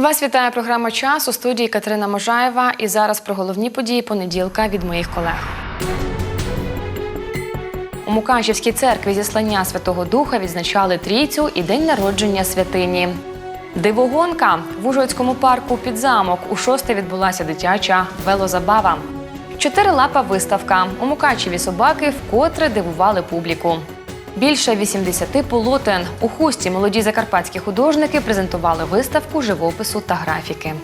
Вас вітає програма Час у студії Катерина Можаєва. І зараз про головні події понеділка від моїх колег. У Мукачівській церкві зіслання Святого Духа відзначали трійцю і день народження святині. Дивогонка в Ужгородському парку під замок у шосте відбулася дитяча велозабава. Чотирилапа виставка. У Мукачеві собаки вкотре дивували публіку. Більше 80 полотен. У хусті молоді закарпатські художники презентували виставку живопису та графіки.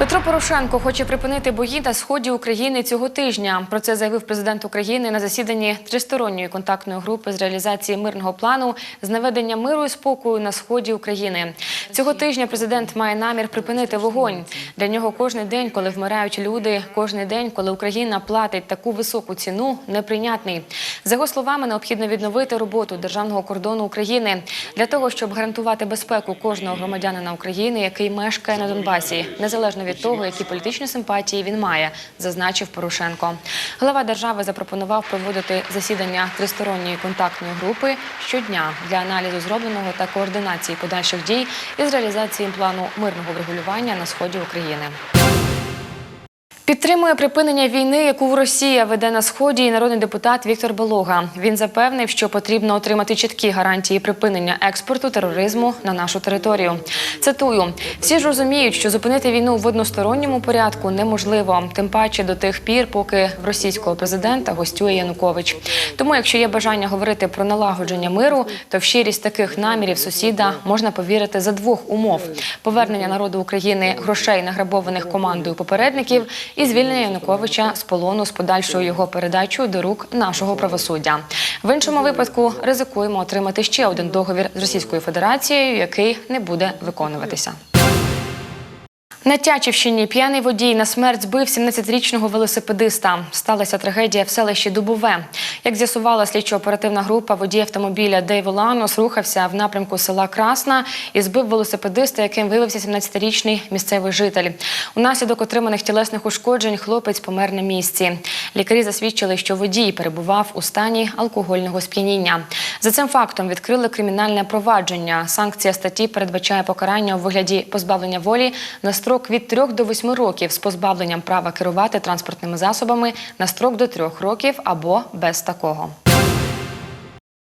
Петро Порошенко хоче припинити бої на сході України цього тижня. Про це заявив президент України на засіданні тристоронньої контактної групи з реалізації мирного плану з наведення миру і спокою на сході України. Цього тижня президент має намір припинити вогонь. Для нього кожен день, коли вмирають люди, кожен день, коли Україна платить таку високу ціну, неприйнятний. За його словами, необхідно відновити роботу державного кордону України для того, щоб гарантувати безпеку кожного громадянина України, який мешкає на Донбасі, незалежно від того, які політичні симпатії він має, зазначив Порошенко. Глава держави запропонував проводити засідання тристоронньої контактної групи щодня для аналізу зробленого та координації подальших дій із реалізації плану мирного врегулювання на сході України. Підтримує припинення війни, яку Росія веде на сході, і народний депутат Віктор Болога. Він запевнив, що потрібно отримати чіткі гарантії припинення експорту тероризму на нашу територію. Цитую: всі ж розуміють, що зупинити війну в односторонньому порядку неможливо, тим паче до тих пір, поки в російського президента гостює Янукович. Тому, якщо є бажання говорити про налагодження миру, то в щирість таких намірів сусіда можна повірити за двох умов: повернення народу України грошей, награбованих командою попередників, і звільнення Януковича з полону з подальшою його передачою до рук нашого правосуддя. В іншому випадку ризикуємо отримати ще один договір з Російською Федерацією, який не буде виконуватися. На Тячівщині п'яний водій на смерть збив 17-річного велосипедиста. Сталася трагедія в селищі Дубове. Як з'ясувала слідчо-оперативна група, водій автомобіля Дейв Ланос рухався в напрямку села Красна і збив велосипедиста, яким виявився 17-річний місцевий житель. Унаслідок отриманих тілесних ушкоджень хлопець помер на місці. Лікарі засвідчили, що водій перебував у стані алкогольного сп'яніння. За цим фактом відкрили кримінальне провадження. Санкція статті передбачає покарання у вигляді позбавлення волі на строк від 3 до 8 років з позбавленням права керувати транспортними засобами на строк до 3 років або без такого.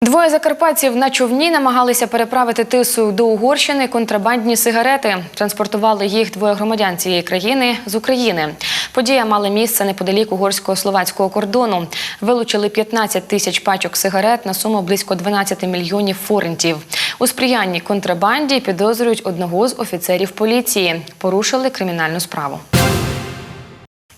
Двоє закарпатців на човні намагалися переправити тисою до Угорщини контрабандні сигарети. Транспортували їх двоє громадян цієї країни з України. Подія мала місце неподалік угорсько-словацького кордону. Вилучили 15 тисяч пачок сигарет на суму близько 12 мільйонів форентів. У сприянні контрабанді підозрюють одного з офіцерів поліції. Порушили кримінальну справу.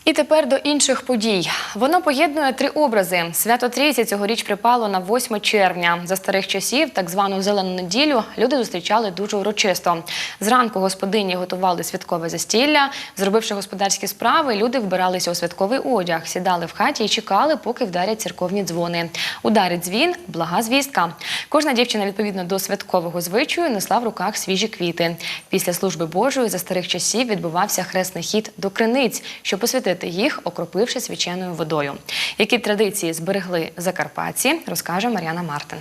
І тепер до інших подій. Воно поєднує три образи. Свято Трійці цьогоріч припало на 8 червня. За старих часів, так звану зелену неділю, люди зустрічали дуже урочисто. Зранку господині готували святкове застілля. Зробивши господарські справи, люди вбиралися у святковий одяг, сідали в хаті і чекали, поки вдарять церковні дзвони. Ударить дзвін – блага звістка. Кожна дівчина відповідно до святкового звичаю несла в руках свіжі квіти. Після служби Божої за старих часів відбувався хресний хід до криниць, щоб посвятити їх, окропивши свяченою водою. Які традиції зберегли закарпатці, розкаже Мар'яна Мартин.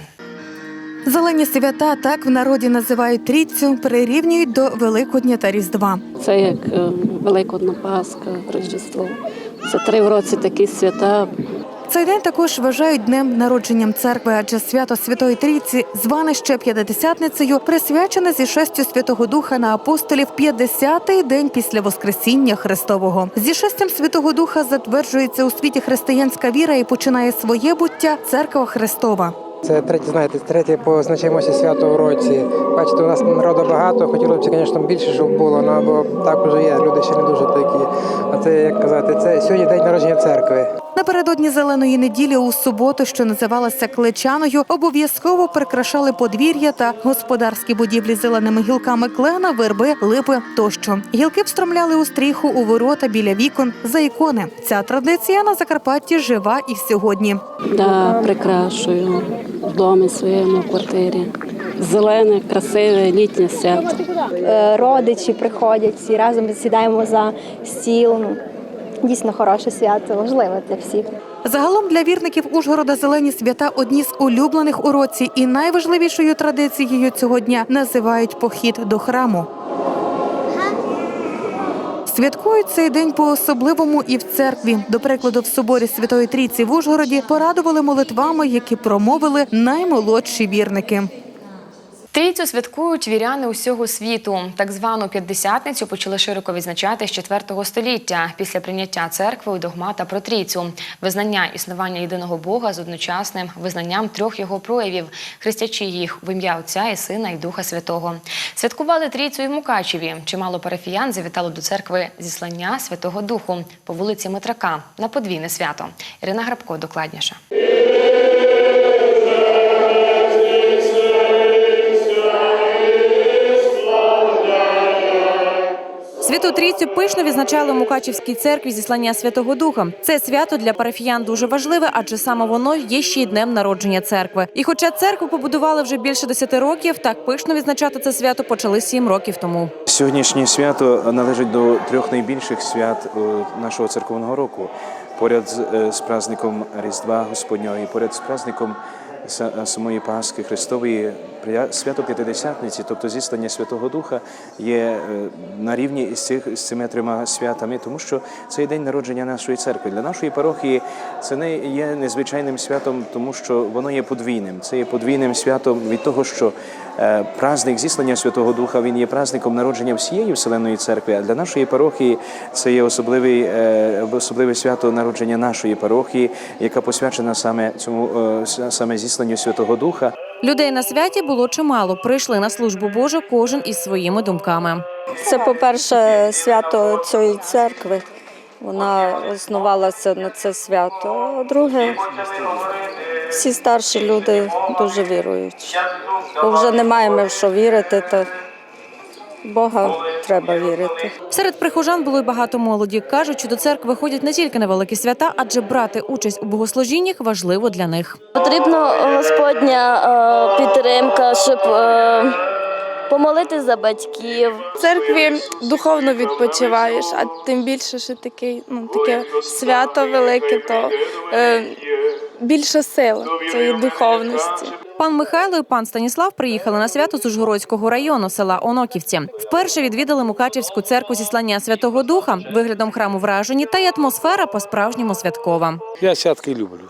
Зелені свята так в народі називають трійцю, прирівнюють до Великодня та Різдва. Це як е, Великодна Пасха, Рождество. Це три в році такі свята. Цей день також вважають днем народженням церкви, адже свято Святої Трійці, зване ще П'ятидесятницею, присвячене зі шестю Святого Духа на апостолів 50-й день після Воскресіння Христового. Зі шестям Святого Духа затверджується у світі християнська віра і починає своє буття церква Христова. Це третє, знаєте, третє по значимості свято в році. Бачите, у нас народу багато, хотілося б, звісно, більше, щоб було, ну, бо так уже є, люди ще не дуже такі. А це, як казати, це сьогодні день народження церкви. Напередодні зеленої неділі у суботу, що називалася Клечаною, обов'язково прикрашали подвір'я та господарські будівлі зеленими гілками клена, верби, липи тощо. Гілки встромляли у стріху у ворота біля вікон за ікони. Ця традиція на Закарпатті жива і сьогодні. Да, прикрашую в домі своєму в квартирі. Зелене, красиве, літнє свято. Е, родичі приходять, всі разом сідаємо за стіл. Ну, дійсно хороше свято, важливе для всіх. Загалом для вірників Ужгорода зелені свята одні з улюблених у році, і найважливішою традицією цього дня називають похід до храму. Святкують цей день по-особливому і в церкві. До прикладу, в соборі Святої Трійці в Ужгороді порадували молитвами, які промовили наймолодші вірники. Трійцю святкують віряни усього світу. Так звану п'ятдесятницю почали широко відзначати з 4 століття після прийняття церкви у догмата про трійцю, визнання існування єдиного Бога з одночасним визнанням трьох його проявів, хрестячи їх в ім'я Отця і Сина і Духа Святого. Святкували трійцю і в Мукачеві. Чимало парафіян завітало до церкви зіслання Святого Духу по вулиці Митрака на подвійне свято. Ірина Грабко докладніше. Святу Трійцю пишно відзначали у Мукачівській церкві зіслання Святого Духа. Це свято для парафіян дуже важливе, адже саме воно є ще й днем народження церкви. І хоча церкву побудували вже більше 10 років, так пишно відзначати це свято почали 7 років тому. Сьогоднішнє свято належить до трьох найбільших свят е, нашого церковного року. Поряд з, е, з праздником Різдва Господнього і поряд з праздником самої Пасхи Христової свято П'ятидесятниці, тобто зіслання Святого Духа, є е, на рівні з цими трьома святами, тому що цей день народження нашої церкви. Для нашої парохії це не є незвичайним святом, тому що воно є подвійним. Це є подвійним святом від того, що е, праздник зіслання Святого Духа він є праздником народження всієї вселенної церкви. А для нашої парохії це є особливий, е, особливе свято народження нашої парохії, яка посвячена саме цьому е, саме зісланню Святого Духа. Людей на святі було чимало. Прийшли на службу Божу кожен із своїми думками. Це, по-перше, свято цієї церкви. Вона основалася на це свято. А друге, всі старші люди дуже вірують. Бо вже немає ми в що вірити, та Бога треба вірити. Серед прихожан було й багато молоді. кажуть, що до церкви ходять не тільки на великі свята, адже брати участь у богослужіннях важливо для них. Потрібна Господня е, підтримка, щоб е, помолити за батьків. В церкві духовно відпочиваєш, а тим більше, що такий, ну, таке свято велике, то е, більше сил цієї духовності. Пан Михайло і пан Станіслав приїхали на свято з Ужгородського району села Оноківці. Вперше відвідали Мукачівську церкву зіслання Святого Духа. Виглядом храму вражені, та й атмосфера по-справжньому святкова. Я святки люблю.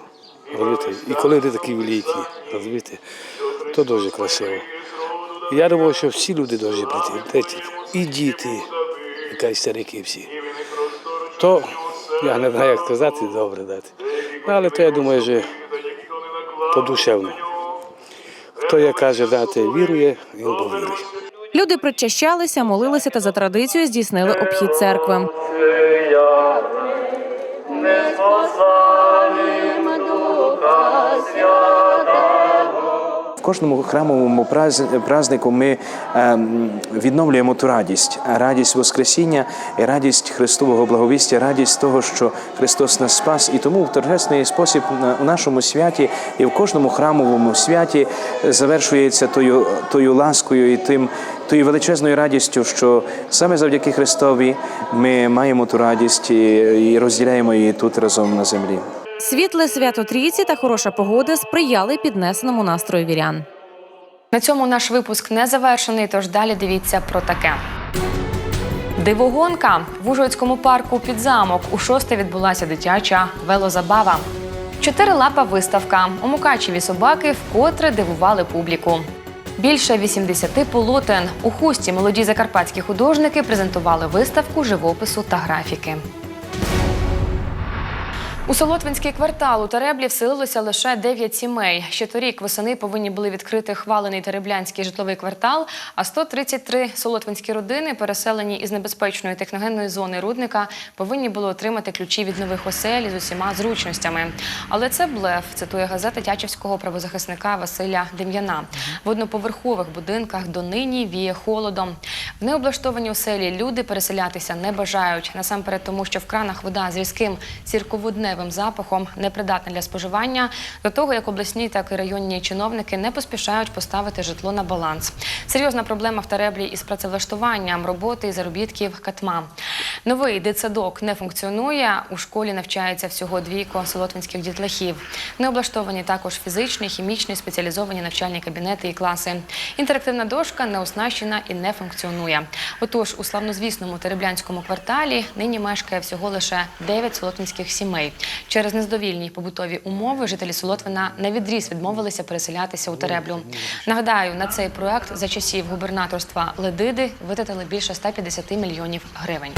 Розумієте? І коли вони такі великі, розумієте, то дуже красиво. Я думаю, що всі люди повинні прийти. І діти, і старики всі. То я не знаю, як сказати, добре дати. Але то я думаю, що подушевно. Хто як каже, дати вірує, він повірить. Люди причащалися, молилися та за традицією здійснили обхід церкви. Кожному храмовому праз- празднику ми ем, відновлюємо ту радість, радість Воскресіння радість Христового благовістя, радість того, що Христос нас спас. І тому в торжесний спосіб у нашому святі і в кожному храмовому святі завершується тою, тою ласкою і тим, тою величезною радістю, що саме завдяки Христові ми маємо ту радість і розділяємо її тут разом на землі. Світле свято Трійці та хороша погода сприяли піднесеному настрою вірян. На цьому наш випуск не завершений, тож далі дивіться про таке. Дивогонка в Ужгородському парку під замок у шосте відбулася дитяча велозабава. Чотирилапа виставка. У Мукачеві собаки вкотре дивували публіку. Більше 80 полотен. У хусті молоді закарпатські художники презентували виставку живопису та графіки. У Солотвинський квартал у Тереблі вселилося лише 9 сімей. Ще торік восени повинні були відкрити хвалений Тереблянський житловий квартал, а 133 солотвинські родини, переселені із небезпечної техногенної зони рудника, повинні були отримати ключі від нових осель з усіма зручностями. Але це блеф, цитує газета тячівського правозахисника Василя Дем'яна. В одноповерхових будинках донині віє холодом. В необлаштовані оселі люди переселятися не бажають. Насамперед тому, що в кранах вода з різким сірководневим металевим запахом, непридатне для споживання, до того як обласні, так і районні чиновники не поспішають поставити житло на баланс. Серйозна проблема в Тереблі із працевлаштуванням роботи і заробітків катма. Новий дитсадок не функціонує. У школі навчається всього двійко солотвинських дітлахів. Не облаштовані також фізичні, хімічні, спеціалізовані навчальні кабінети і класи. Інтерактивна дошка не оснащена і не функціонує. Отож, у славнозвісному Тереблянському кварталі нині мешкає всього лише 9 солотвинських сімей. Через незадовільні побутові умови жителі Солотвина на відріз відмовилися переселятися у Тереблю. Нагадаю, на цей проект за часів губернаторства Ледиди витратили більше 150 мільйонів гривень.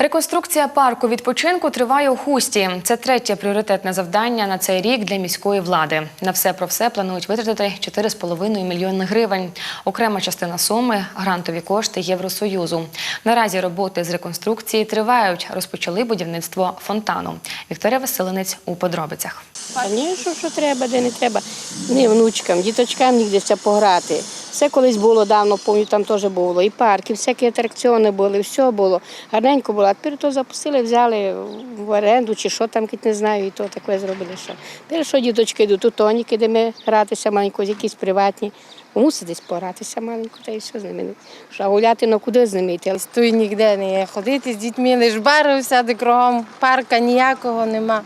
Реконструкція парку відпочинку триває у хусті. Це третє пріоритетне завдання на цей рік для міської влади. На все про все планують витратити 4,5 мільйони гривень. Окрема частина суми грантові кошти Євросоюзу. Наразі роботи з реконструкції тривають. Розпочали будівництво фонтану. Вікторія Василинець у подробицях. Звісно, що треба, де не треба. Не внучкам, діточкам нігдеся пограти. Все колись було давно, пам'ятаю, там теж було. І парки, всякі атракціони були, все було. Гарненько було. А тепер то запустили, взяли в оренду чи що там, не знаю, і то таке зробили. Що. Тепер що діточки йдуть у тоніки, де ми гратися маленько, якісь приватні. Мусить десь погратися маленько, та й все з ними. А гуляти, ну куди з ними йти? Тут ніде не є. Ходити з дітьми, лише бари всяди кругом, парка ніякого нема.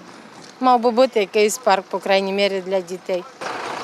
Мав би бути якийсь парк, по крайній мірі, для дітей.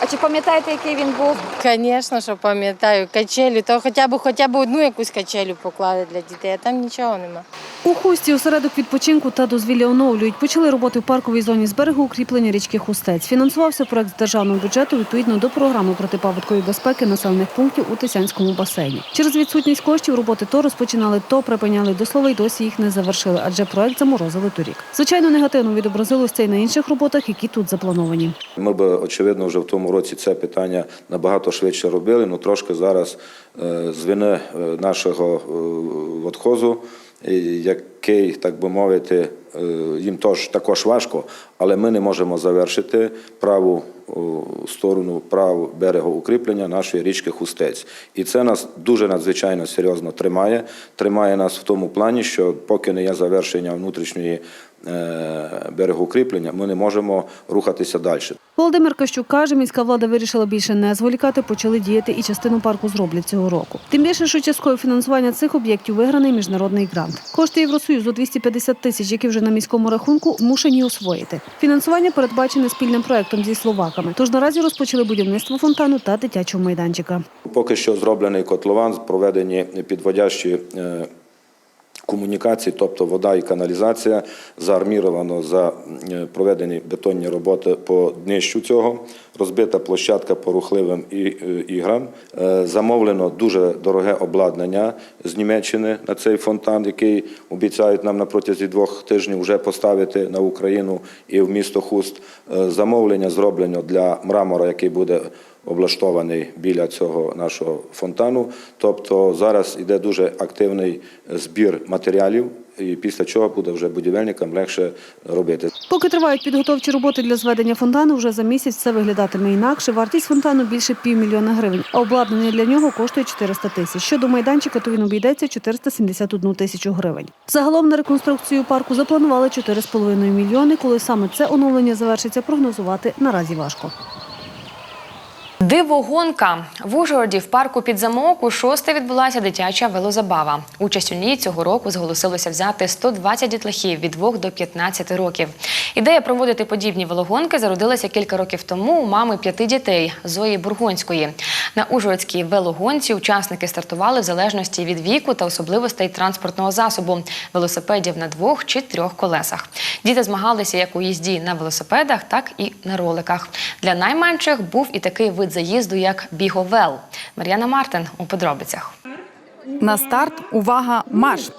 А чи пам'ятаєте, який він був? Звісно, що пам'ятаю, качелі, то хоча б хоча б одну якусь качелю поклали для дітей, а там нічого нема. У хусті осередок відпочинку та дозвілля оновлюють. Почали роботи в парковій зоні з берегу укріплення річки Хустець. Фінансувався проект з державного бюджету відповідно до програми протипаводкової безпеки населених пунктів у Тисянському басейні. Через відсутність коштів роботи то розпочинали, то припиняли до слова, й досі їх не завершили, адже проект заморозили торік. Звичайно, негативно відобразилось це й на інших роботах, які тут заплановані. Ми б, очевидно, вже в тому році це питання набагато швидше робили, але трошки зараз е, з вини е, нашого е, е, який, так би мовити, е, їм тож також важко, але ми не можемо завершити праву сторону праву берегу укріплення нашої річки Хустець. І це нас дуже надзвичайно серйозно тримає. Тримає нас в тому плані, що поки не є завершення внутрішньої е, берегоукріплення, ми не можемо рухатися далі. Володимир Кащук каже, міська влада вирішила більше не зволікати, почали діяти і частину парку зроблять цього року. Тим більше, що часткове фінансування цих об'єктів виграний міжнародний грант. Кошти Євросоюзу 250 тисяч, які вже на міському рахунку, змушені освоїти. Фінансування передбачене спільним проектом зі словаками. Тож наразі розпочали будівництво фонтану та дитячого майданчика. Поки що зроблений котлован, проведені підводящі е, комунікації, тобто вода і каналізація, заарміровано за е, проведені бетонні роботи по днищу цього, розбита площадка по рухливим е, іграм. Е, Замовлено дуже дороге обладнання з Німеччини на цей фонтан, який обіцяють нам на протязі двох тижнів вже поставити на Україну і в місто Хуст. Е, Замовлення зроблено для мрамора, який буде облаштований біля цього нашого фонтану. Тобто зараз іде дуже активний збір матеріалів, і після чого буде вже будівельникам легше робити. Поки тривають підготовчі роботи для зведення фонтану, вже за місяць це виглядатиме інакше. Вартість фонтану більше півмільйона гривень, а обладнання для нього коштує 400 тисяч. Щодо майданчика, то він обійдеться 471 тисячу гривень. Загалом на реконструкцію парку запланували 4,5 мільйони. Коли саме це оновлення завершиться, прогнозувати наразі важко. Дивогонка в Ужгороді в парку під замок у шосте відбулася дитяча велозабава. Участь у ній цього року зголосилося взяти 120 дітлахів від 2 до 15 років. Ідея проводити подібні велогонки зародилася кілька років тому у мами п'яти дітей Зої Бургонської. На Ужгородській велогонці учасники стартували в залежності від віку та особливостей транспортного засобу велосипедів на двох чи трьох колесах. Діти змагалися як у їзді на велосипедах, так і на роликах. Для найменших був і такий вид заїзду, як біговел. Мар'яна Мартин у подробицях. На старт увага, марш!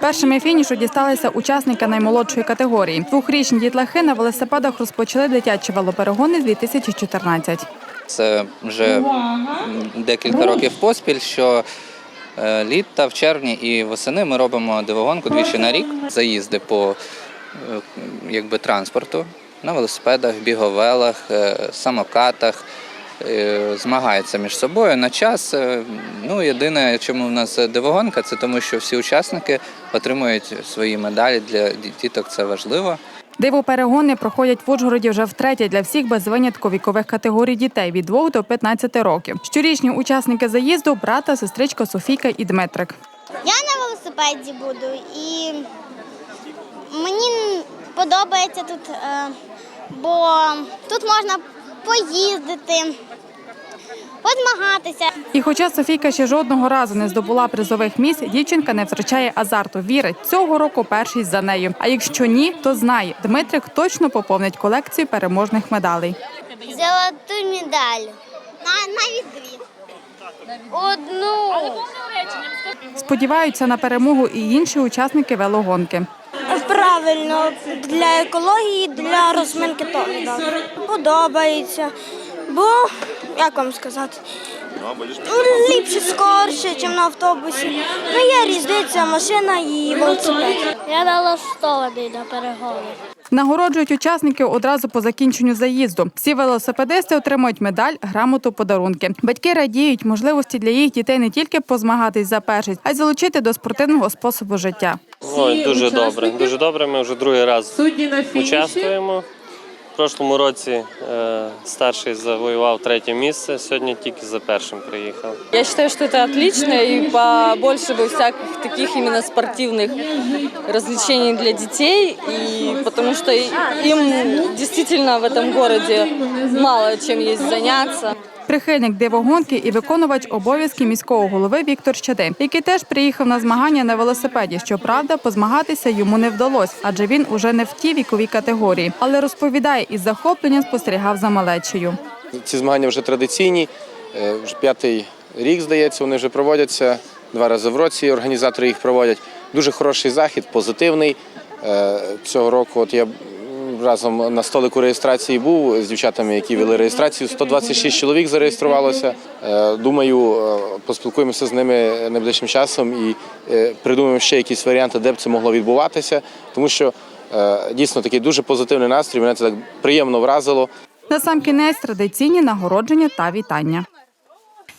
Першими фінішу дісталися учасники наймолодшої категорії. Двохрічні дітлахи на велосипедах розпочали дитячі велоперегони з 2014. Це вже декілька років поспіль, що е, літа в червні і восени ми робимо дивогонку двічі на рік. Заїзди по е, якби, транспорту на велосипедах, біговелах, е, самокатах, е, змагаються між собою на час. Е, Ну, єдине, чому в нас дивогонка, це тому, що всі учасники отримують свої медалі. Для діток це важливо. Диво-перегони проходять в Ужгороді вже втретє для всіх без винятку вікових категорій дітей від 2 до 15 років. Щорічні учасники заїзду брата, сестричка Софійка і Дмитрик. Я на велосипеді буду і мені подобається тут, е, бо тут можна поїздити, позмагатися. І хоча Софійка ще жодного разу не здобула призових місць, дівчинка не втрачає азарту. Вірить, цього року першість за нею. А якщо ні, то знає, Дмитрик точно поповнить колекцію переможних медалей. Золоту медаль. На, навіть дві. Одну. Сподіваються на перемогу і інші учасники велогонки. Правильно, для екології, для розминки то. Подобається. Бо, як вам сказати, ліпше скорше, ніж на автобусі. Ну, є різниця машина і велосипед. Я налаштований на перегони. Нагороджують учасників одразу по закінченню заїзду. Всі велосипедисти отримують медаль, грамоту, подарунки. Батьки радіють можливості для їх дітей не тільки позмагатись за першість, а й залучити до спортивного способу життя. Ой, дуже добре. Дуже добре. Ми вже другий раз участвуємо В прошлому році е, старший завоював третє місце. Сьогодні тільки за першим приїхав. Я считаю, что это отлично и побольше бы всяких таких именно спортивных развлечений для детей, и потому что и- им действительно в этом городе мало чем есть заняться. Прихильник дивогонки і виконувач обов'язків міського голови Віктор Щеди, який теж приїхав на змагання на велосипеді. Щоправда, позмагатися йому не вдалося, адже він уже не в тій віковій категорії. Але розповідає, із захопленням спостерігав за малечею. Ці змагання вже традиційні. е, Вже п'ятий рік, здається, вони вже проводяться. Два рази в році організатори їх проводять. Дуже хороший захід, позитивний. Е, Цього року от я разом на столику реєстрації був з дівчатами, які вели реєстрацію. 126 чоловік зареєструвалося. Е, Думаю, е, поспілкуємося з ними найближчим часом і е, придумаємо ще якісь варіанти, де б це могло відбуватися, тому що дійсно такий дуже позитивний настрій. Мене це так приємно вразило. На сам кінець традиційні нагородження та вітання.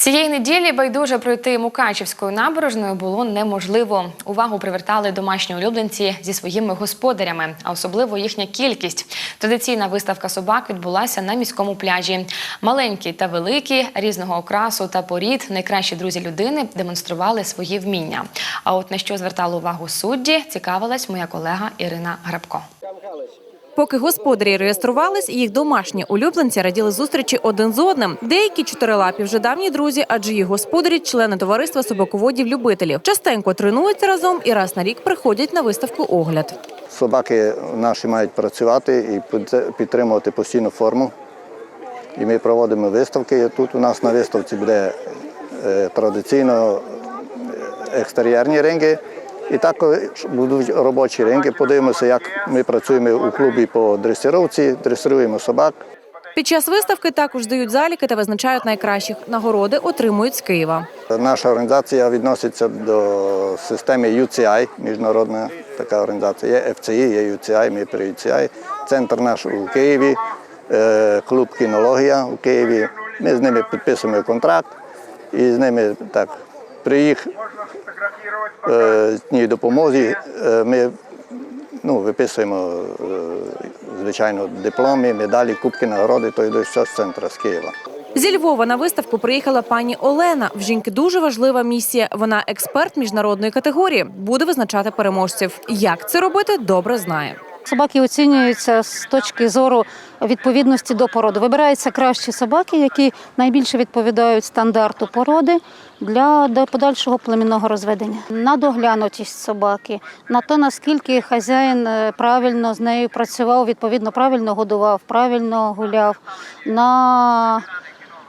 Цієї неділі байдуже пройти Мукачівською набережною було неможливо. Увагу привертали домашні улюбленці зі своїми господарями, а особливо їхня кількість. Традиційна виставка собак відбулася на міському пляжі. Маленькі та великі, різного окрасу та порід, найкращі друзі людини демонстрували свої вміння. А от на що звертала увагу судді, цікавилась моя колега Ірина Грабко. Поки господарі реєструвались, їх домашні улюбленці раділи зустрічі один з одним. Деякі чотирилапі вже давні друзі, адже їх господарі члени товариства собаководів-любителів. Частенько тренуються разом і раз на рік приходять на виставку огляд. Собаки наші мають працювати і підтримувати постійну форму. І ми проводимо виставки. Тут у нас на виставці буде е, традиційно е, екстер'єрні ринги. І також будуть робочі ринги. Подивимося, як ми працюємо у клубі по дресировці, дресируємо собак. Під час виставки також здають заліки та визначають найкращих. Нагороди отримують з Києва. Наша організація відноситься до системи UCI, міжнародна така організація. Є FCI, є UCI, ми при UCI. Центр наш у Києві, е, клуб кінологія у Києві. Ми з ними підписуємо контракт і з ними так при їх е, їхній допомозі е, ми ну, виписуємо е, звичайно дипломи, медалі, кубки, нагороди, то йдуть все з центру з Києва. Зі Львова на виставку приїхала пані Олена. В жінки дуже важлива місія. Вона експерт міжнародної категорії. Буде визначати переможців. Як це робити, добре знає. Собаки оцінюються з точки зору відповідності до породи. Вибираються кращі собаки, які найбільше відповідають стандарту породи для подальшого племінного розведення. На доглянутість собаки, на те, наскільки хазяїн е, правильно з нею працював, відповідно правильно годував, правильно гуляв, на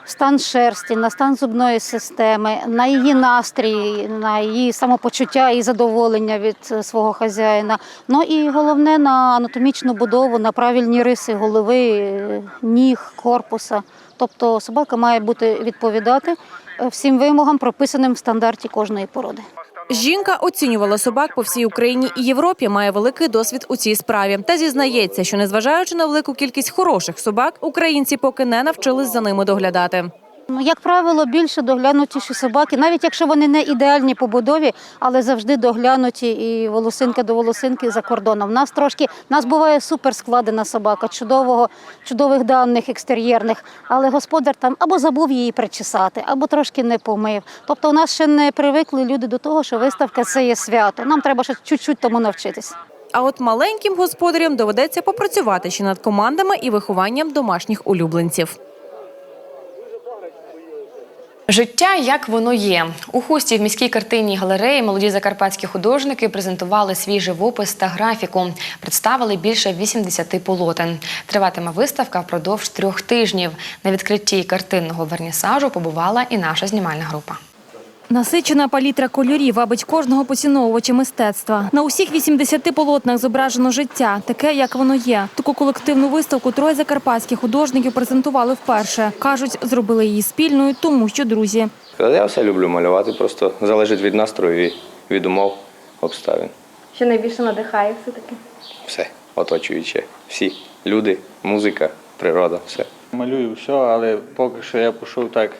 стан шерсті, на стан зубної системи, на її настрій, на її самопочуття і задоволення від е, свого хазяїна. Ну і головне на анатомічну будову, на правильні риси голови, е, ніг, корпуса. Тобто собака має бути відповідати е, всім вимогам, прописаним в стандарті кожної породи. Жінка оцінювала собак по всій Україні і Європі, має великий досвід у цій справі. Та зізнається, що незважаючи на велику кількість хороших собак, українці поки не навчились за ними доглядати. Ну, як правило, більше доглянутіші собаки, навіть якщо вони не ідеальні побудові, але завжди доглянуті і волосинка до волосинки за кордоном. У нас трошки нас буває супер складена собака, чудового, чудових даних екстер'єрних, але господар там або забув її причесати, або трошки не помив. Тобто, у нас ще не привикли люди до того, що виставка це є свято. Нам треба ще чуть-чуть тому навчитись. А от маленьким господарям доведеться попрацювати ще над командами і вихованням домашніх улюбленців. Життя як воно є. У хусті в міській картинній галереї молоді закарпатські художники презентували свій живопис та графіку. Представили більше 80 полотен. Триватиме виставка впродовж трьох тижнів. На відкритті картинного вернісажу побувала і наша знімальна група. Насичена палітра кольорів вабить кожного поціновувача мистецтва. На усіх 80 полотнах зображено життя, таке, як воно є. Таку колективну виставку троє закарпатських художників презентували вперше. Кажуть, зробили її спільною, тому що друзі. Я все люблю малювати, просто залежить від настрою і від умов, обставин. Що найбільше надихає все-таки? Все оточуюче. Всі люди, музика, природа, все. Малюю все, але поки що я пішов так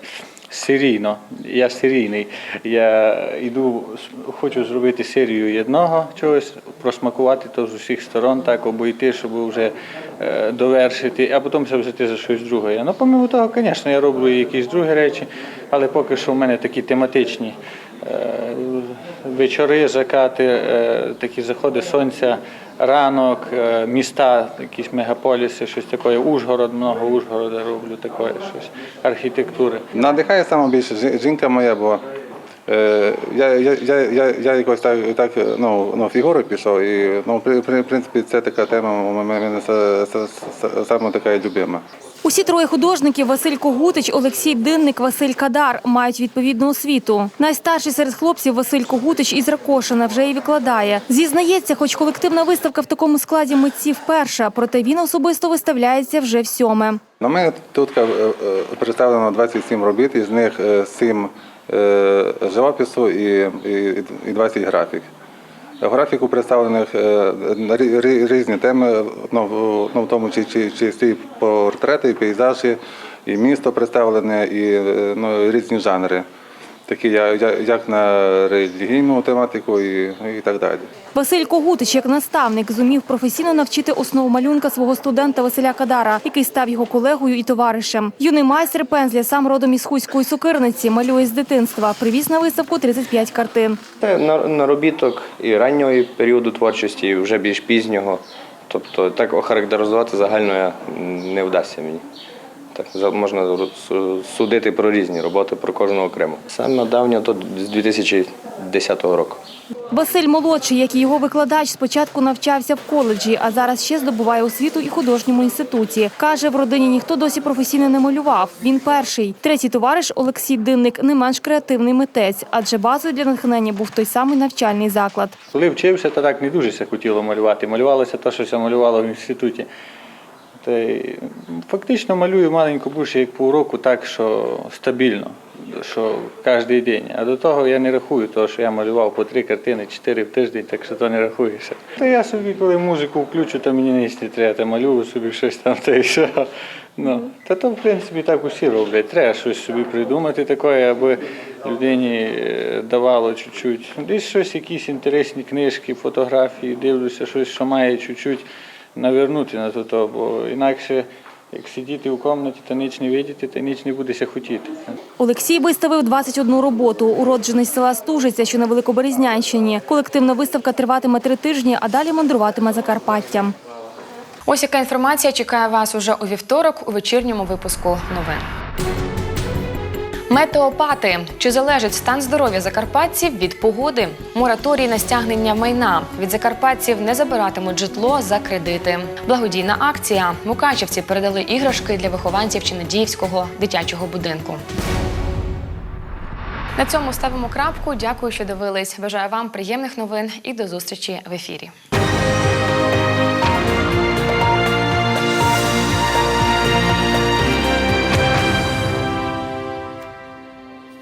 серійно. Я серійний. Я йду, хочу зробити серію одного чогось, просмакувати то з усіх сторон, так обійти, щоб вже е, довершити, а потім все взяти за щось друге. Ну, помимо того, звісно, я роблю якісь другі речі, але поки що в мене такі тематичні. е, Вечори, закати, е, такі заходи сонця, ранок, е, міста, якісь мегаполіси, щось таке. Ужгород, много Ужгорода роблю таке, щось архітектури. Надихає саме більше жі- жінка моя, бо я, я, я, я, я якось так, так ну, ну, фігурою пішов, і ну, при, при, в принципі це така тема мене са- са- са- саме така любима. Усі троє художників Василь Когутич, Олексій Бдинник, Василь Кадар мають відповідну освіту. Найстарший серед хлопців Василь Когутич із Ракошина вже і викладає. Зізнається, хоч колективна виставка в такому складі митців перша, проте він особисто виставляється вже в сьоме. На мене тут е, е, представлено 27 робіт, із них 7 живопису і, і, і 20 графік. В графіку представлених е, рі- рі- різні теми, ну, в- ну, тому чи, чи, чисті портрети, і пейзажі, і місто представлене, і е, ну, різні жанри, такі як на релігійну тематику і, і так далі. Василь Когутич, як наставник, зумів професійно навчити основу малюнка свого студента Василя Кадара, який став його колегою і товаришем. Юний майстер пензля, сам родом із Хуської сокирниці, малює з дитинства. Привіз на виставку 35 картин. Це на- наробіток і раннього періоду творчості, і вже більш пізнього. Тобто так охарактеризувати загально не вдасться мені. Так за- можна судити про різні роботи, про кожного окремо. Саме давнє то з 2010 року. Василь молодший, як і його викладач, спочатку навчався в коледжі, а зараз ще здобуває освіту і художньому інституті. Каже, в родині ніхто досі професійно не малював. Він перший. Третій товариш Олексій Динник не менш креативний митець, адже базою для натхнення був той самий навчальний заклад. Коли вчився, то так не дуже хотіло малювати. Малювалося те, що ся малювало в інституті. Та фактично малюю маленьку більше як по уроку, так що стабільно, що кожен день. А до того я не рахую, того, що я малював по три картини, чотири в тиждень, так що то не рахується. Та я собі, коли музику включу, то мені не треба, та малюю собі щось там, та й що. Ну, та то, в принципі, так усі роблять. Треба щось собі придумати таке, аби людині е, давало чуть-чуть. Десь щось, якісь інтересні книжки, фотографії, дивлюся, щось, що має чуть-чуть навернути на то, бо інакше, як сидіти у кімнаті та ніч не видіти, та ніч не будеся хотіти. Олексій виставив 21 роботу. Уроджений з села Стужиця, що на Великоберезнянщині. Колективна виставка триватиме три тижні, а далі мандруватиме Закарпаттям. Ось яка інформація чекає вас уже у вівторок у вечірньому випуску новин. Метеопати. Чи залежить стан здоров'я закарпатців від погоди? Мораторій на стягнення майна. Від закарпатців не забиратимуть житло за кредити. Благодійна акція. Мукачівці передали іграшки для вихованців Чинодіївського дитячого будинку. На цьому ставимо крапку. Дякую, що дивились. Бажаю вам приємних новин і до зустрічі в ефірі.